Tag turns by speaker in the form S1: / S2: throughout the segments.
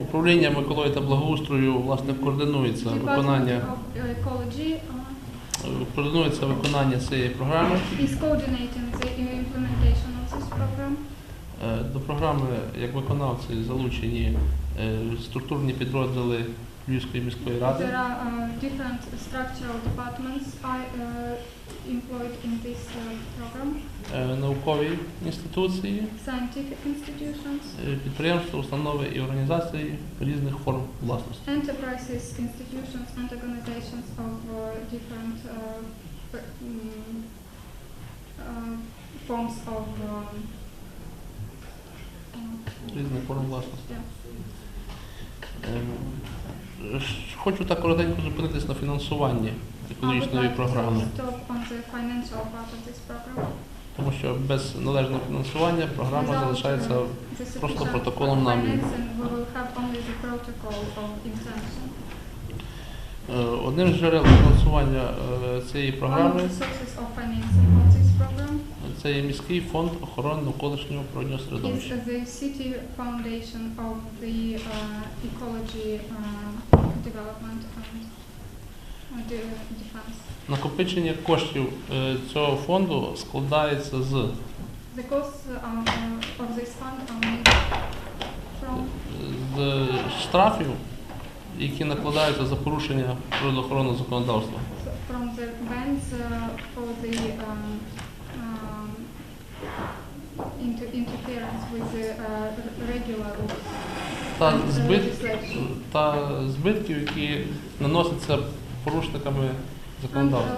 S1: Управлінням екології та благоустрою власне координується виконання
S2: uh,
S1: е, координується виконання цієї програми. Е, До програми як виконавці залучені е, структурні підрозділи Львівської міської ради.
S2: There are uh, different structural departments uh, employed in this uh, program,
S1: е, наукові інституції,
S2: scientific institutions,
S1: е, підприємства, установи і організації різних форм власності.
S2: enterprises, institutions and organizations of uh, different uh, mm, uh, forms of um, uh,
S1: Різних форм власності. Е, ш- Хочу так коротенько зупинитись на фінансуванні екологічної програми, тому що без належного фінансування програма залишається просто протоколом намірів. Е, Одним з джерел фінансування е, цієї програми це є міський фонд охорони навколишнього природнього середовища.
S2: the city foundation of the uh, ecology uh, development and uh, defense.
S1: Накопичення коштів е, цього фонду складається з
S2: The costs uh, uh, of this fund are made from
S1: з штрафів, які накладаються за порушення природоохоронного законодавства.
S2: from the bans uh, for the um, um, inter- interference with the uh, regular
S1: Та,
S2: uh,
S1: збит,
S2: legislation.
S1: та збитків, які наносяться порушниками законодавства.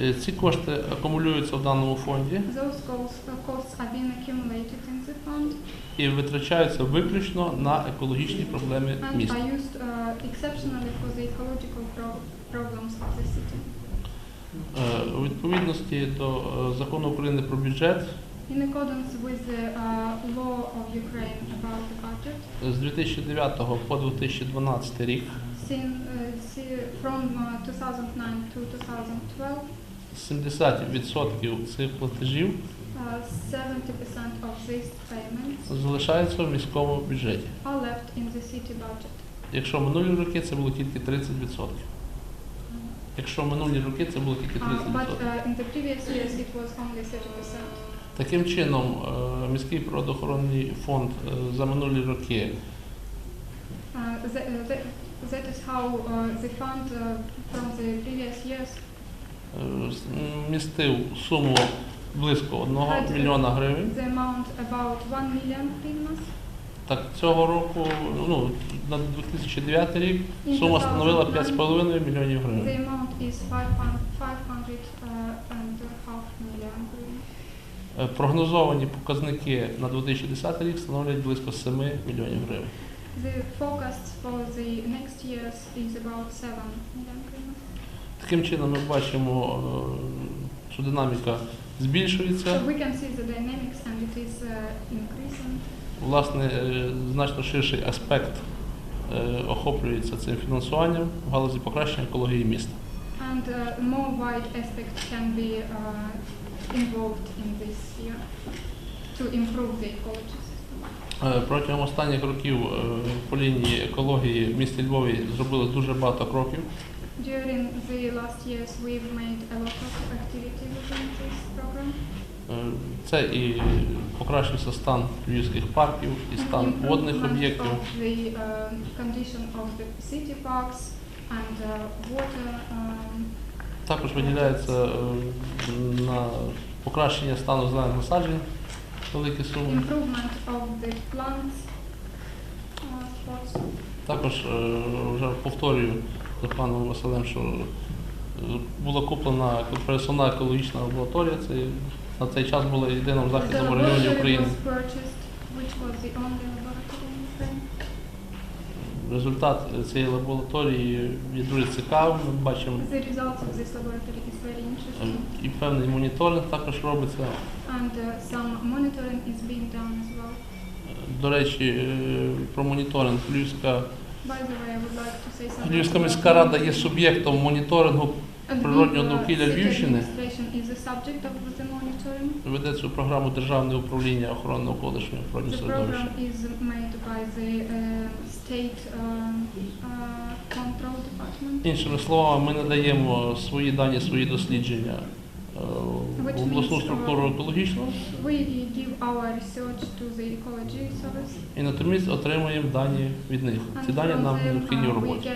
S2: uh.
S1: Е, Ці кошти акумулюються в даному фонді і витрачаються виключно на екологічні проблеми міста. У відповідності до е, закону України про бюджет
S2: In accordance with the law of Ukraine about the budget,
S1: з 2009 по 2012 рік
S2: Sin, uh, see, from uh, 2009 to 2012,
S1: 70% цих платежів
S2: uh, 70% of these payments
S1: залишаються в міському бюджеті.
S2: are left in the city budget.
S1: Якщо минулі роки це було тільки 30%. Якщо минулі роки це було тільки
S2: Uh,
S1: 30%.
S2: uh, in the previous years it was only 30%.
S1: Таким чином, е, міський природоохоронний фонд е, за минулі роки
S2: that, that, that is how the fund from the previous years
S1: е, містив суму близько 1 мільйона гривень.
S2: the amount about 1 million.
S1: Так, цього року, ну, на 2009 рік сума становила
S2: 2009,
S1: 5,5 мільйонів гривень.
S2: Is 500, 500 uh, million.
S1: Е, Прогнозовані показники на 2010 рік становлять близько 7 мільйонів гривень.
S2: The forecast for the next years is about 7 million.
S1: Таким чином ми бачимо, е, що динаміка збільшується.
S2: So we can see the dynamics and it is uh, increasing.
S1: Власне, е, значно ширший аспект е, охоплюється цим фінансуванням в галузі покращення екології міста.
S2: And uh, more wide aspect can be uh, involved in this year to improve the ecology system.
S1: Е, Протягом останніх років е, по лінії екології в місті Львові зробили дуже багато кроків.
S2: During the last years, we've made a lot of activity within this program.
S1: Е, Це і покращився стан львівських парків, і стан водних об'єктів.
S2: The uh, condition of the city parks and uh. Um,
S1: Також виділяється е, на покращення стану зелених насаджень великі суми.
S2: improvement of the plants uh.
S1: Також е, вже повторюю за паном Василем, що е, була куплена пересувна екологічна лабораторія. Це на цей час була єдина в західному регіоні
S2: laboratory
S1: України.
S2: was purchased, which was the only laboratory.
S1: Результат цієї лабораторії є дуже цікавим. Ми бачимо
S2: The results of this laboratory is very interesting,
S1: і певний моніторинг також робиться.
S2: and uh, some monitoring is being done as well.
S1: До речі, е, про моніторинг Львівська,
S2: By the way, I would like to say something.
S1: Львівська
S2: about
S1: міська рада є суб'єктом моніторингу природнього
S2: uh,
S1: довкілля Львівщини веде цю програму Державне управління охорони навколишнього природного середовища.
S2: uh, uh, control department.
S1: Іншими словами, ми надаємо свої дані, свої дослідження е, в обласну структуру екологічну
S2: ecology service,
S1: і натомість отримуємо дані від них. Ці дані нам необхідні в
S2: uh,
S1: роботі.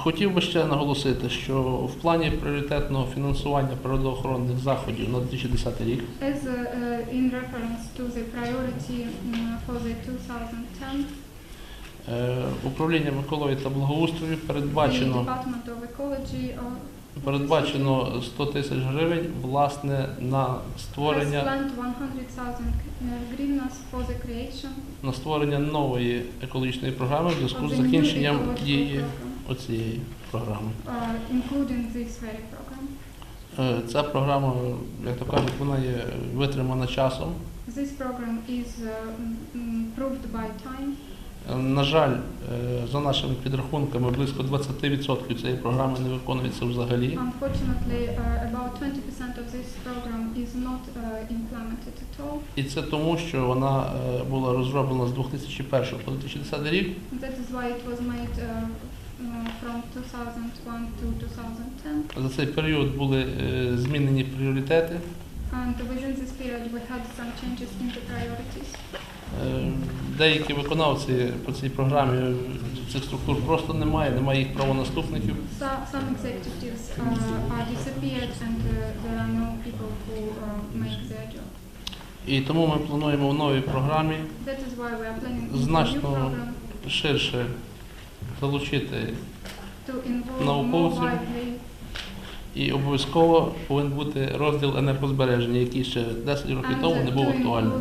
S2: The
S1: Хотів би ще наголосити, що в плані пріоритетного фінансування природоохоронних заходів на 2010 рік.
S2: As a, uh, in reference to the priority mm, for the 2010,
S1: е, управлінням екології та благоустрою
S2: the
S1: передбачено
S2: Department of Ecology uh,
S1: передбачено 100 тисяч гривень власне на створення
S2: planned 100,000 hryvnias for the creation
S1: на створення нової екологічної програми в зв'язку з закінченням
S2: ecological
S1: дії оцієї програми. Е, Ця програма, як то кажуть, вона є витримана часом.
S2: This program is mm, proved by time.
S1: Е, На жаль, е, за нашими підрахунками, близько 20% цієї програми не виконується взагалі.
S2: Unfortunately, uh, about 20% of this program is not uh, implemented at all.
S1: І це тому, що вона е, була розроблена з 2001 по 2010 рік.
S2: That is why it was made uh, from 2001 to 2010.
S1: За цей період були змінені пріоритети.
S2: And within this period, we had some changes in the priorities.
S1: Е, Деякі виконавці по цій програмі цих структур просто немає, немає їх правонаступників.
S2: Some executives uh, are disappeared, and there are no people who make their job.
S1: І тому ми плануємо в новій програмі Значно ширше залучити Науковців. І обов'язково повинен бути розділ енергозбереження, який ще 10 років тому не був актуальним.